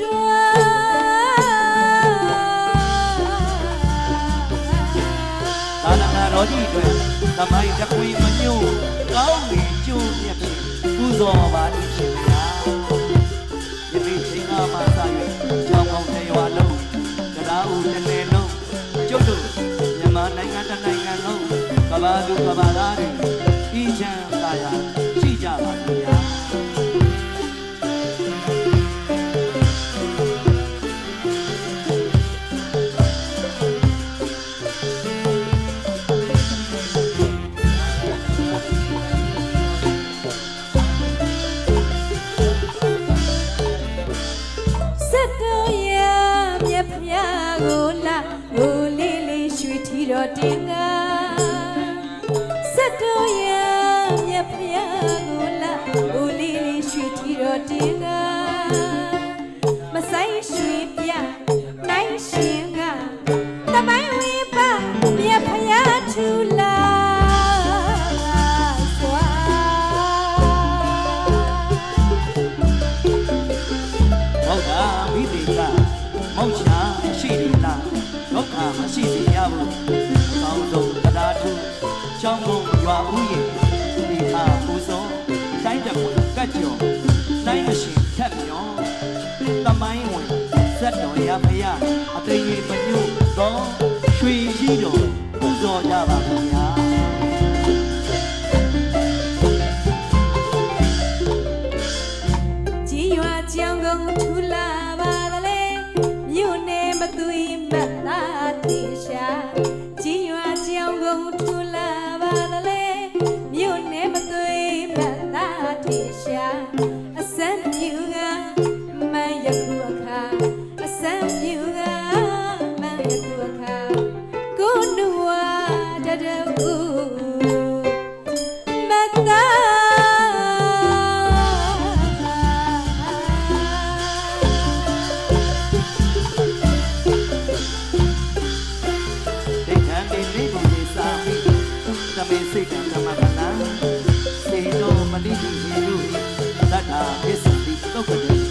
တွားသာသနာတော်ကြီးအတွက်သမိုင်းတစ်ခွေမညို့ကောင်းပြီကျိုးမြတ်ဖြင့်ပူဇော်ပါလိမ့်ရှင်ဗျာယနေ့ချိန်ကမှစ၍ကြောင်းကောင်းတဲ့ရွာလုံးတရားဦးတစ်နယ်လုံးကျုပ်တို့မြန်မာနိုင်ငံတစ်နိုင်ငံလုံးကဘာသူကဘာသားတွေဤချမ်းသာယာရှိ ကိုလာဟိုလေးလေးရွှေထီတော်တင်ကစက်တော်ရမြက်ဖျားကိုလာဟိုလေးလေးရွှေထီတော်တင် ချောင်းကုန်ရွာဦးရင်ဒီအားပူဇော်တိုင်းတပွင့်ကတ်ကြော်တိုင်းမရှင်ထက်မြော်တမိုင်းဝင်ဇက်တော်ရဖရအသိရင်မညွတ်တော့ရွှေကြီးတော်ပူဇော်ကြပါခင်ဗျာကြည်ရွာကြောင်ကုန်ထူလာပါသလဲမြို့နယ်မသွေမတ်သားတေရှာ တေရှာအစမ်းမြူကမန်ယခုအခါအစမ်းမြူကမန်ယခုအခါကိုနုဝါတတူမတ်သားဒိဋ္ဌံနေလေးကိုနေစားပြီးသမင်စိတ်ကံ Uh, is